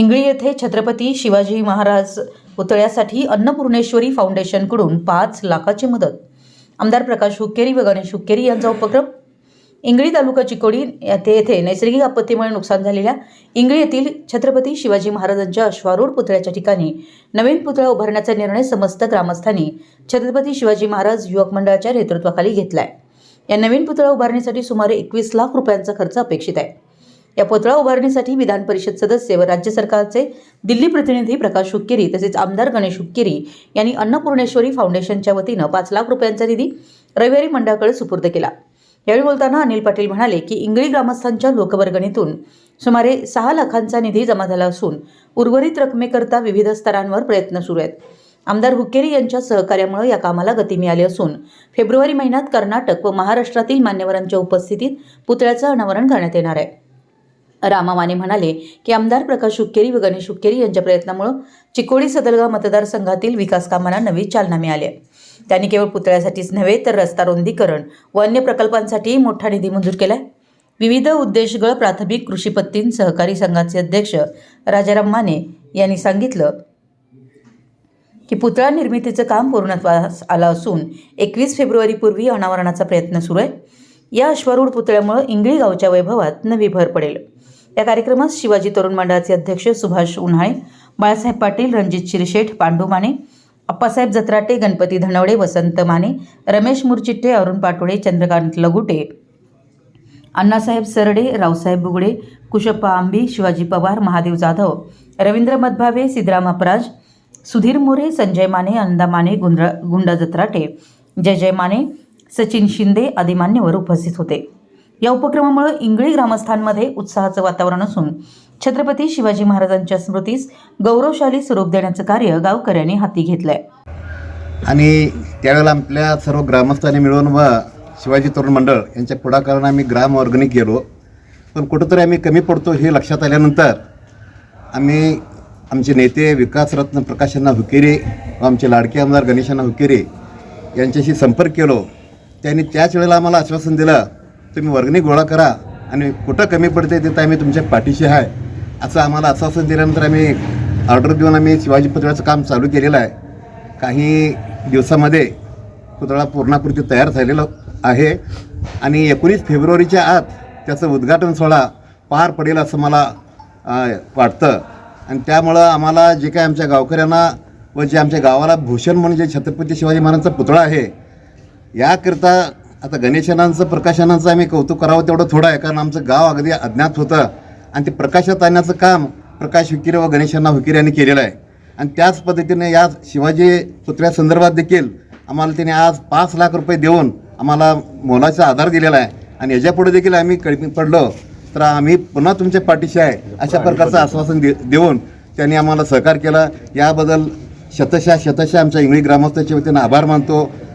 इंगळी येथे छत्रपती शिवाजी महाराज पुतळ्यासाठी अन्नपूर्णेश्वरी फाउंडेशनकडून पाच लाखाची मदत. आमदार प्रकाश हुक्केरी व गणेश हुक्केरी यांचा उपक्रम. इंगळी तालुका चिकोडी येथे येथे नैसर्गिक आपत्तीमुळे नुकसान झालेल्या इंगळी येथील छत्रपती शिवाजी महाराजांच्या अश्वारूढ पुतळ्याच्या ठिकाणी नवीन पुतळा उभारण्याचा निर्णय समस्त ग्रामस्थांनी छत्रपती शिवाजी महाराज युवक मंडळाच्या नेतृत्वाखाली घेतला आहे या नवीन पुतळा उभारणीसाठी सुमारे एकवीस लाख रुपयांचा खर्च अपेक्षित आहे. या पुतळा उभारणीसाठी विधान परिषद सदस्य व राज्य सरकारचे दिल्ली प्रतिनिधी प्रकाश हुक्केरी तसेच आमदार गणेश हुक्केरी यांनी अन्नपूर्णेश्वरी फाउंडेशनच्या वतीनं पाच लाख रुपयांचा निधी रविवारी मंडळाकडे सुपूर्द केला. यावेळी बोलताना अनिल पाटील म्हणाले की इंगळी ग्रामस्थांच्या लोकवर्गणीतून सुमारे सहा लाखांचा निधी जमा झाला असून उर्वरित रकमेकरता विविध स्तरांवर प्रयत्न सुरू आहेत. आमदार हुक्केरी यांच्या सहकार्यामुळे या कामाला गती मिळाली असून फेब्रुवारी महिन्यात कर्नाटक व महाराष्ट्रातील मान्यवरांच्या उपस्थितीत पुतळ्याचं अनावरण करण्यात येणार आहे. रामावाने म्हणाले की आमदार प्रकाश हुक्केरी व गणेश हुक्केरी यांच्या प्रयत्नामुळे चिकोडी सदलगाव मतदारसंघातील विकास कामांना नवी चालना मिळाली त्यांनी केवळ पुतळ्यासाठीच नव्हे तर रस्ता रुंदीकरण व अन्य प्रकल्पांसाठीही मोठा निधी मंजूर केला विविध उद्देशगळ प्राथमिक कृषीपत्तीन सहकारी संघाचे अध्यक्ष राजाराम माने यांनी सांगितलं की पुतळा निर्मितीचं काम पूर्णत्वास आलं असून एकवीस फेब्रुवारीपूर्वी अनावरणाचा प्रयत्न सुरू आहे. या अश्वारूढ पुतळ्यामुळे इंगळी गावच्या वैभवात नवी भर पडेल. या कार्यक्रमात शिवाजी तरुण मंडळाचे अध्यक्ष सुभाष उन्हाळे बाळासाहेब पाटील रणजित शिरशेठ पांडू माने अप्पासाहेब जत्राटे गणपती धनवडे वसंत माने रमेश मुरचिट्टे अरुण पाटोळे चंद्रकांत लगुटे अण्णासाहेब सरडे रावसाहेब बुगडे कुशप्पा आंबी शिवाजी पवार महादेव जाधव रवींद्र मधभावे सिद्धराम अपराज सुधीर मोरे संजय माने आनंदा माने गुंड्रा गुंडा जत्राटे जय जय माने सचिन शिंदे आदी मान्यवर उपस्थित होते. या उपक्रमामुळे इंगळी ग्रामस्थांमध्ये उत्साहाचं वातावरण असून छत्रपती शिवाजी महाराजांच्या स्मृतीस गौरवशाली स्वरूप देण्याचं कार्य गावकऱ्यांनी हाती घेतलंय. आणि त्यावेळेला आपल्या सर्व ग्रामस्थांनी मिळून व शिवाजी तरुण मंडळ यांच्या पुढाकारानं आम्ही ग्राम ऑर्गनिक गेलो. पण कुठंतरी आम्ही कमी पडतो हे लक्षात आल्यानंतर आम्ही आमचे नेते विकासरत्न प्रकाशांना हुकेरे व आमचे लाडके आमदार गणेशांना हुकेरे यांच्याशी संपर्क केलो. त्यांनी त्याच वेळेला आम्हाला आश्वासन दिलं तुम्ही वर्गणी गोळा करा आणि कुठं कमी पडते तिथं आम्ही तुमच्या पाठीशी आहे. असं आम्हाला आश्वासन दिल्यानंतर आम्ही ऑर्डर देऊन आम्ही शिवाजी पुतळ्याचं काम चालू केलेलं आहे. काही दिवसामध्ये पुतळा पूर्णाकृती तयार झालेला आहे. आणि एकोणीस फेब्रुवारीच्या आत त्याचं उद्घाटन सोहळा पार पडेल असं मला वाटतं. आणि त्यामुळं आम्हाला जे काय आमच्या गावकऱ्यांना व जे आमच्या गावाला भूषण म्हणून जे छत्रपती शिवाजी महाराजांचा पुतळा आहे याकरता आता गणेशानांचं प्रकाशनांचं आम्ही कौतुक करावं तेवढं थोडं आहे कारण आमचं गाव अगदी अज्ञात होतं. आणि ते प्रकाशात आणण्याचं काम प्रकाश हुकिरे व गणेशांना हुकिरे यांनी केलेलं आहे. आणि त्याच पद्धतीने या शिवाजी पुतळ्यासंदर्भात देखील आम्हाला त्याने आज पाच लाख रुपये देऊन आम्हाला मोलाचा आधार दिलेला आहे. आणि याच्यापुढे देखील आम्ही कमी पडलो तर आम्ही पुन्हा तुमच्या पाठीशी आहे अशा प्रकारचं आश्वासन दे देऊन त्यांनी आम्हाला सहकार केला. याबद्दल शतशः शतशः आमच्या इंगळी ग्रामस्थांच्या वतीनं आभार मानतो.